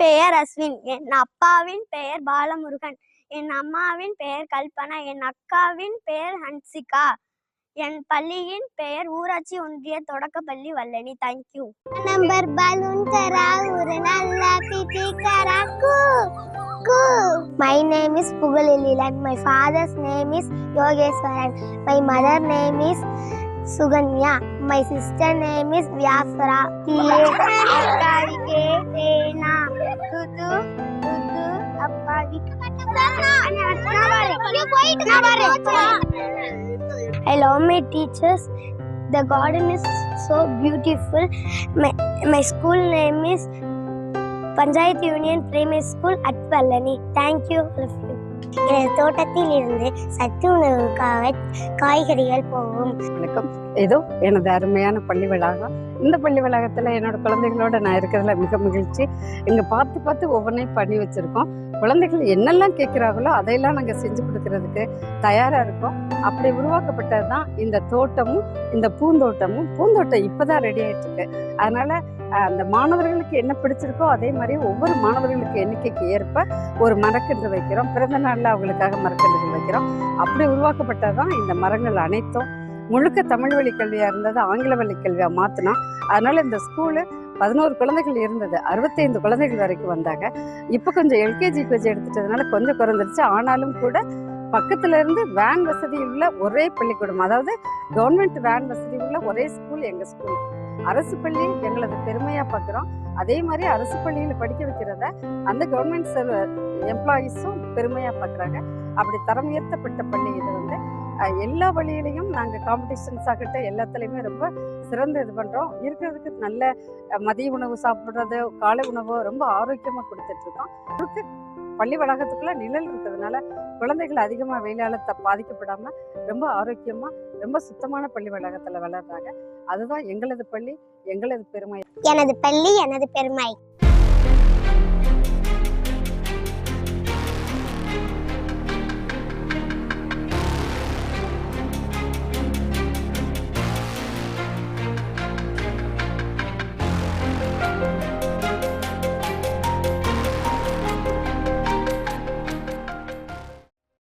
பெயர் அஸ்வின் என் அப்பாவின் பெயர் பாலமுருகன் என் அம்மாவின் பெயர் கல்பனா என் அக்காவின் பெயர் ஹன்சிகா என் பள்ளியின் பெயர் ஊராட்சி ஒன்றிய தொடக்கப்பள்ளி வல்லணி தேங்க்யூ நம்பர் பலூன் தரா ஒரு நல்ல பிடி கரா கூ கூ. My name is Pugazhilan my father's name is Yogeswaran my mother name is Sukanya my sister name is Viyasara I love my teachers. The garden is so beautiful. My, my school name is Panchayat Union Primary School at Vallani. Thank you, all of you. எனது தோட்டத்தில் இருந்து சத்து உணவுக்காக காய்கறிகள் போகும் வணக்கம் ஏதோ எனது அருமையான பள்ளி வளாகம் இந்த பள்ளி வளாகத்தில் என்னோட குழந்தைகளோட நான் இருக்கிறதுல மிக மகிழ்ச்சி இங்கே பார்த்து பார்த்து ஒவ்வொன்றையும் பண்ணி வச்சுருக்கோம் குழந்தைகள் என்னெல்லாம் கேட்குறாங்களோ அதையெல்லாம் நாங்கள் செஞ்சு கொடுக்கறதுக்கு தயாராக இருக்கோம். அப்படி உருவாக்கப்பட்டது தான் இந்த தோட்டமும் இந்த பூந்தோட்டமும். பூந்தோட்டம் இப்போ தான் ரெடி ஆகிட்டுருக்கு அதனால் அந்த மாணவர்களுக்கு என்ன பிடிச்சிருக்கோ அதே மாதிரி ஒவ்வொரு மாணவர்களுக்கு எண்ணிக்கைக்கு ஏற்ப ஒரு மரக்கன்று வைக்கிறோம். பிறந்த நாளில் அவங்களுக்காக மரக்கன்றுகள் வைக்கிறோம். அப்படி உருவாக்கப்பட்டது தான் இந்த மரங்கள் அனைத்தும். முழுக்க தமிழ் வழி கல்வியாக இருந்தது ஆங்கில வழி கல்வியாக மாற்றினோம் அதனால் இந்த ஸ்கூலு பதினோரு குழந்தைகள் இருந்தது. அறுபத்தைந்து குழந்தைகள் வரைக்கும் வந்தாங்க. இப்போ கொஞ்சம் எல்கேஜி கொஞ்சம் எடுத்துட்டதுனால கொஞ்சம் குறைஞ்சிருச்சு. ஆனாலும் கூட பக்கத்துல இருந்து வேன் வசதி உள்ள ஒரே பள்ளிக்கூடம் அதாவது கவர்மெண்ட் வேன் வசதி உள்ள ஒரே ஸ்கூல் எங்க ஸ்கூல் அரசு பள்ளி எங்களது பெருமையா பார்க்குறோம் அதே மாதிரி அரசு பள்ளியில் படிக்க வைக்கிறத அந்த கவர்மெண்ட் எம்ப்ளாயீஸும் பெருமையா பார்க்குறாங்க அப்படி தரம் உயர்த்தப்பட்ட பள்ளி இது வந்து. எல்லா வழியிலையும் நாங்கள் காம்படிஷன்ஸ் ஆகட்டும் எல்லாத்துலேயுமே ரொம்ப சிறந்து இது பண்ணுறோம் இருக்கிறதுக்கு நல்ல மதிய உணவு சாப்பிட்றது காலை உணவு ரொம்ப ஆரோக்கியமாக கொடுத்துட்ருக்கோம் முழுக்க பள்ளி வளாகத்துக்குள்ள நிழல் இருக்கிறதுனால குழந்தைகள் அதிகமாக வெயிலால த பாதிக்கப்படாமல் ரொம்ப ஆரோக்கியமாக ரொம்ப சுத்தமான பள்ளி வளாகத்தில் வளர்றாங்க. அதுதான் எங்களது பள்ளி எங்களது பெருமை. எனது பள்ளி எனது பெருமை.